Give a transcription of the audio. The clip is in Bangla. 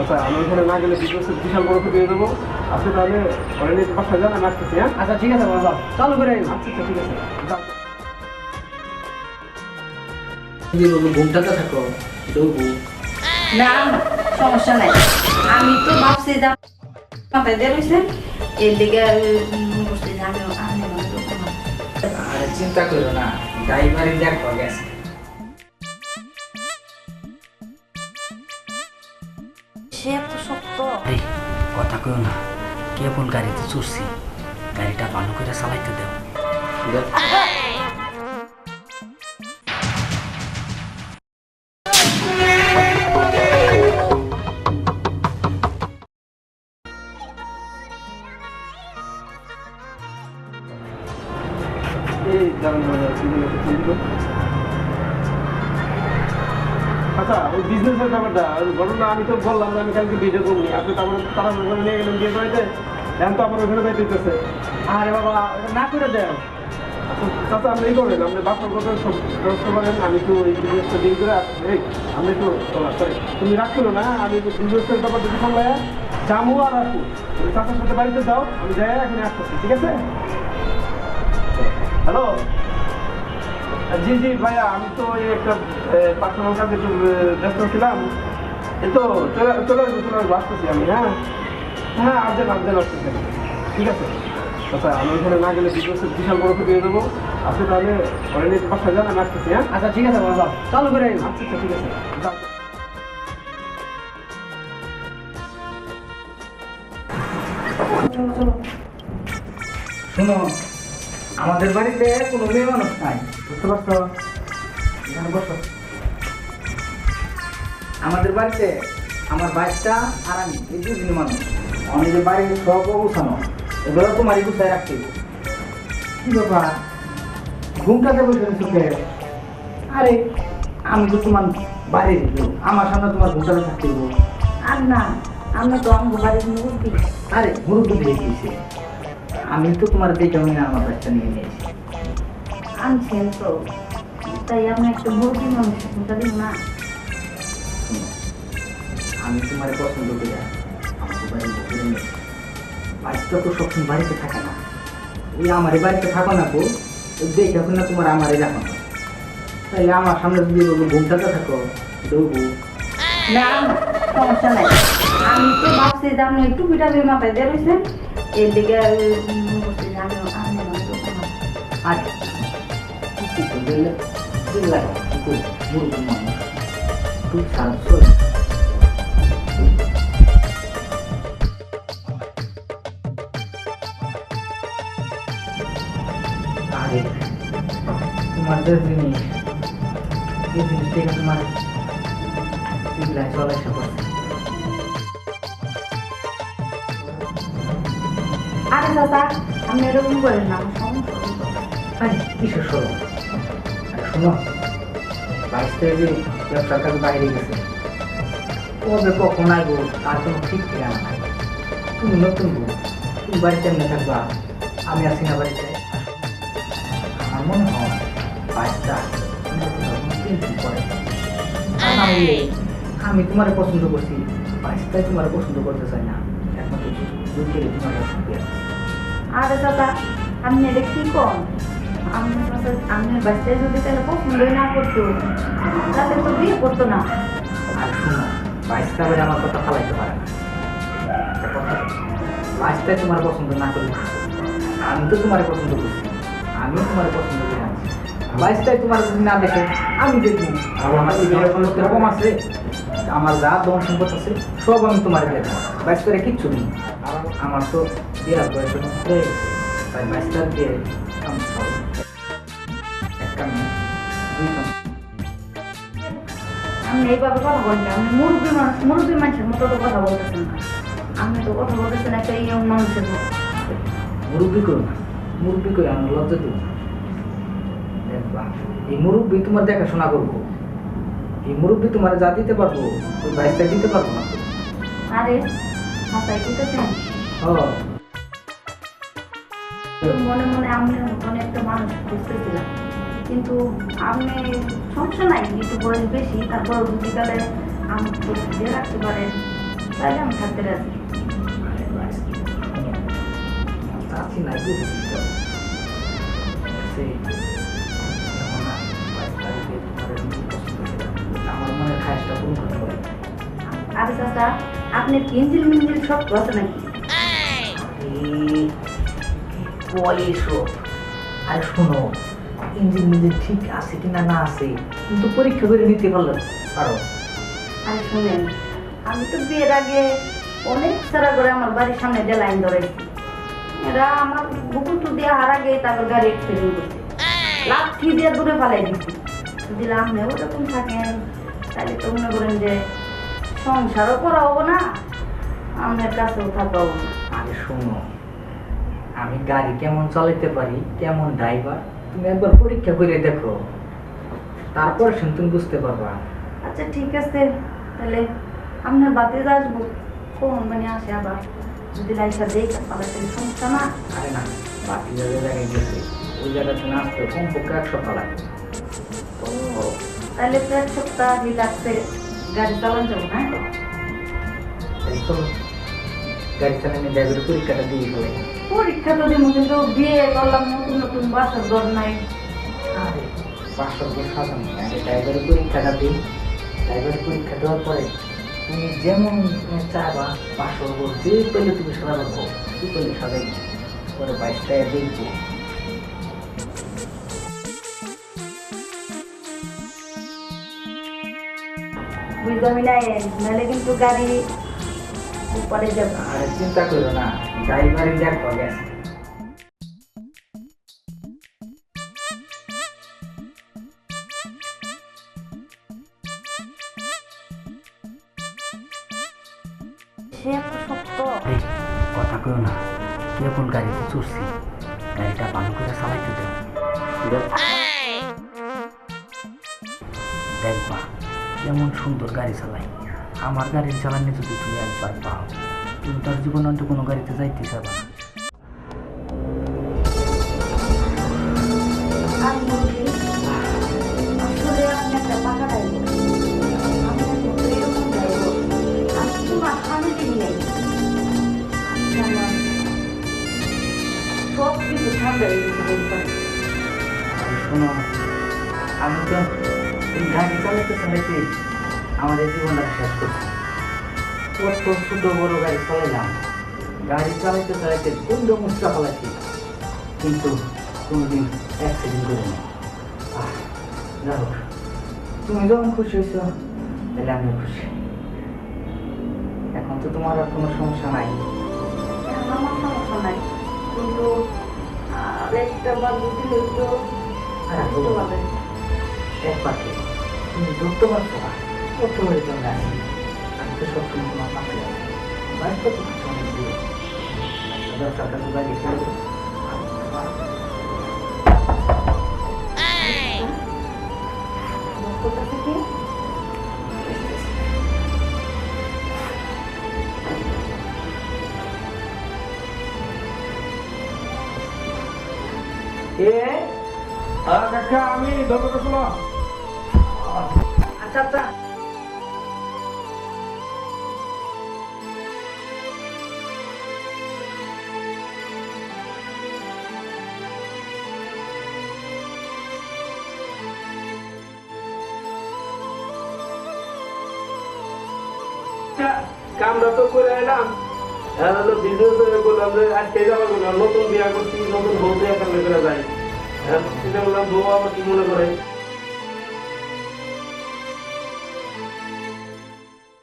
আচ্ছা আমি ওখানে না গেলে বিজনেসের বিশাল বড় ক্ষতি হয়ে যাব। আপনি তাহলে বাসায় যান আমি আসতেছি হ্যাঁ? আচ্ছা ঠিক আছে বাবা চালু করে আচ্ছা আচ্ছা ঠিক আছে ঘুমটাতে থাকো না সমস্যা নাই। আমি তো ভাবছি মাথায় দিয়ে রয়েছে এর দিকে চিন্তা করো না ড্রাইভারই দেখো গেছে। কথা কইও না কেবল গাড়িতে চড়ছি গাড়িটা ভালো করে চালাইতে দেও এই দাঁড়ান আচ্ছা ওই বিজনেসের ব্যাপারটা ঘটনা আমি তো বললাম আমি কালকে ভিডিও করব। আপনি তারপরে তারা ওখানে নিয়ে গেলেন বিয়ে বাড়িতে? এখন তো আমার ওখানে হইতেছে। আরে বাবা না করে দেও আচ্ছা চাচা আপনি এই করেন আপনি বাসন কথা সব ব্যবস্থা করেন আমি তো এই বিজনেসটা ডিল করে এই আমি তো সরি তুমি রাখছিল না আমি বিজনেসের ব্যাপারটা যদি সামলাই জামু আর আসু তুমি চাচার সাথে বাড়িতে যাও আমি যাই এখানে আসতেছি ঠিক আছে? হ্যালো? জি জি ভাইয়া আমি তো এই একটা পার্সোনাল কাজে একটু ব্যস্ত ছিলাম। এই তো চলে চলে আসব চলে আসব আসতেছি আমি হ্যাঁ? হ্যাঁ আর্জেন্ট আর্জেন্ট আসতেছি। ঠিক আছে? আচ্ছা আমি ওখানে না গেলে বিজনেসের বিশাল বড় ক্ষতি হয়ে যাব। আপনি তাহলে ঘরে নিয়ে বাসায় যান আমি আসতেছি হ্যাঁ? আচ্ছা ঠিক আছে বাবা চালু করে আচ্ছা আচ্ছা ঠিক আছে। যাও। শোনো আমাদের বাড়িতে কোনো মেয়ে মানুষ নাই, বুঝতে পারছ? এখানে বসো। আমাদের বাড়িতে আমার বাচ্চা আর আমি, এই দুদিন মানুষ। আমি যে বাড়ির সব গুছানো এগুলো তোমারই গুছায় রাখতে কি ব্যাপার? ঘুমটাতে বসে চোখে? আরে, আমি তো তোমার বাড়ির আমার সামনে তোমার ঘুমটাতে থাকতে আর না, আমরা তো আমার বাড়ির আরে, মুরব্বী দিয়ে দিয়েছে? আমি তো তোমার দেখে আমি আমার বাচ্চা নিয়ে নিয়েছি। আনছেন তো। তাই আমি একটা মুরব্বী মানুষ না। আমি তোমার পছন্দ করি আমাকে বাড়িতে করে বাচ্চা তো সবসময় বাড়িতে থাকে না। ওই আমারই বাড়িতে থাকো না গো ওই দেখে এখন না তোমার আমারই রাখো না তাইলে আমার সামনে যদি ঘুমটাতে থাকো দৌড়বো না সমস্যা নাই। আমি তো ভাবছি যে আপনি একটু পিঠাবি মাথায় দিয়ে রয়েছেন। এর আর কি করলে কি লাগে কি করি মানুষ তুই সারা আরে, তোমার যে জিনিস, এই জিনিসটা এখানে তোমার চিল্লায় চলে পড়ছে আরে দাদা আপনি এরকম করেন না আমার। আরে কিসের আরে শোনো বাইশ থেকে যে ব্যবসার কাছে বাইরে গেছে কবে কখন আইবো তার কোনো ঠিক ঠিকানা নাই। তুমি নতুন বউ তুমি বাড়িতে এমনি থাকবা? আমি আসি না বাড়িতে। আমার মনে হয় বাইশটা আমি আমি তোমার পছন্দ করছি বাইশটাই তোমার পছন্দ করতে চাই না। একমাত্র তোমার আরে দাদা আপনি এটা কি কন? আমি বাচ্চায় যদি তাহলে পছন্দই না করতো। তাহলে তো বিয়ে করতো না। বাইশটা আমার কথা ফালাইতে পারে না। বাইশটাই তোমার পছন্দ না করলে আমি তো তোমার পছন্দ করছি আমিও তোমার পছন্দ করে বাইশটাই তোমার যদি না দেখে, আমি দেখি। আমার এই কোনো রকম আছে, আমার যা ধন সম্পদ আছে, সব আমি তোমার দেবো। বাইশ করে কিচ্ছু নেই। আমার তো বিয়ার বয়স হয়ে গেছে। সব এক কামে দুই কামে আপনি এইভাবে কথা বলছেন আপনি মুরব্বী মানুষ মুরব্বী মানুষের মতো তো কথা বলতেছেন না। আপনি তো কথা বলতেছেন একটা ইয়ং মানুষের মতো। মুরব্বী করো না। মুরব্বী করে আমার লজ্জা দিব এই মুরব্বী তোমার দেখাশোনা করব। এই মুরব্বী তোমার যা দিতে পারব ওই বাইশটা দিতে পারব না। আরে মাথায় দিতেছেন? ও মনে মনে আমি মনে একটা মানুষ খুঁজতেছিলাম কিন্তু আপনি সমস্যা নাই একটু বয়স বেশি তারপর আমি দিয়ে রাখতে পারেন তাহলে আমি থাকতে রাজি। আরে বাইশ চাচ্ছি না আমার মনে খায়সটা পূরণ করতে পারে। আরে চাচা আপনি কিঞ্জিল মিঞ্জিল সব কথা নাকি? এসব আরে শোনো ইঞ্জিন মিঞ্জিন ঠিক আছে কিনা না আছে কিন্তু পরীক্ষা করে নিতে পারল পারো। আমি শুনেন আমি তো বিয়ের আগে অনেক সারা করে আমার বাড়ির সামনে দিয়ে লাইন ধরেছি। এরা আমার বুকুর টু দিয়ে হার আগে তারপর গাড়ি এক্সিডেন্ট করছে লাঠি দিয়ে দূরে ফালাই দিচ্ছি যদি আপনিও ওরকম থাকেন তাহলে তো মনে করেন যে সংসারও করা হব না আপনার কাছেও থাকা হব না। আরে শোনো আমি গাড়ি কেমন চালাতে পারি কেমন ড্রাইভার তুমি একবার পরীক্ষা করে দেখো। তারপর তুমি বুঝতে পারবা। আচ্ছা ঠিক আছে। তাহলে আপনার বাতে আসব কোন মানে আসে আবার? যদি লাইসা দেখ তাহলে তাহলে সমস্যা না। আরে না বাকি জায়গায় জায়গায় গেছে ওই জায়গায় তুমি আসতে কমপক্ষে এক সপ্তাহ লাগবে। তাহলে তো এক সপ্তাহ রিল্যাক্সে গাড়ি চালান যাব চলো গাড়ি চালানো ড্রাইভারের পরীক্ষাটা দিয়ে ফেলে পরীক্ষা তো দিব কিন্তু বিয়ে করলাম নতুন নতুন বাসার ঘর নাই। সাজানো আগে ড্রাইভারের পরীক্ষাটা দিই। ড্রাইভারের পরীক্ষা দেওয়ার পরে তুমি যেমন চাবা যে পেলে তুমি সাজাবো হোক কি পেলে সাজাই। পরে বাইশটায় দেখব। বুঝলাম না নাহলে কিন্তু গাড়ি উপরে যাবে। আর চিন্তা করো না। এত শক্ত। এই কথা কেউ না কেবল গাড়িতে চড়ছি? গাড়িটা ভালো করে চালাইতে দে। দেখবা কেমন সুন্দর গাড়ি চালাই। আমার গাড়ির চালানি যদি তুমি একবার পাও। তুমি তার জীবন অন্ত কোনো গাড়িতে যাইতে না। আমি তো গাড়ি চালাতে আমাদের জীবনটা শেষ করছি। কত ছোট বড় গাড়ি চালাইলাম। গাড়ি চালাইতে চালাইতে কুন্ড মুচকা ফেলাছি কিন্তু কোনোদিন অ্যাক্সিডেন্ট করি না। যাই হোক তুমি যখন খুশি হয়েছো তাহলে আমিও খুশি। এখন তো তোমার আর কোনো সমস্যা নাই। আমার সমস্যা নাই। কিন্তু আর একটা বার বুদ্ধি হইতো আর বুঝতে পারবেন একবার তুমি ধরতে পারছ না। করতে পারি তোমার পাশে আছি বাইক তো তোমার অনেক দূরে দশটার কাছে বাইরে চলে যাব। তোর কাছে কি এ আর কাকা আমি দরকার শোনো আচ্ছা আচ্ছা কামটা তো করে এলাম হলো বিজনেস যে আজকে যাওয়া নতুন বিয়া করছি, নতুন বউ বিয়া করলে করে যাই হ্যাঁ বউ আবার কি মনে করে?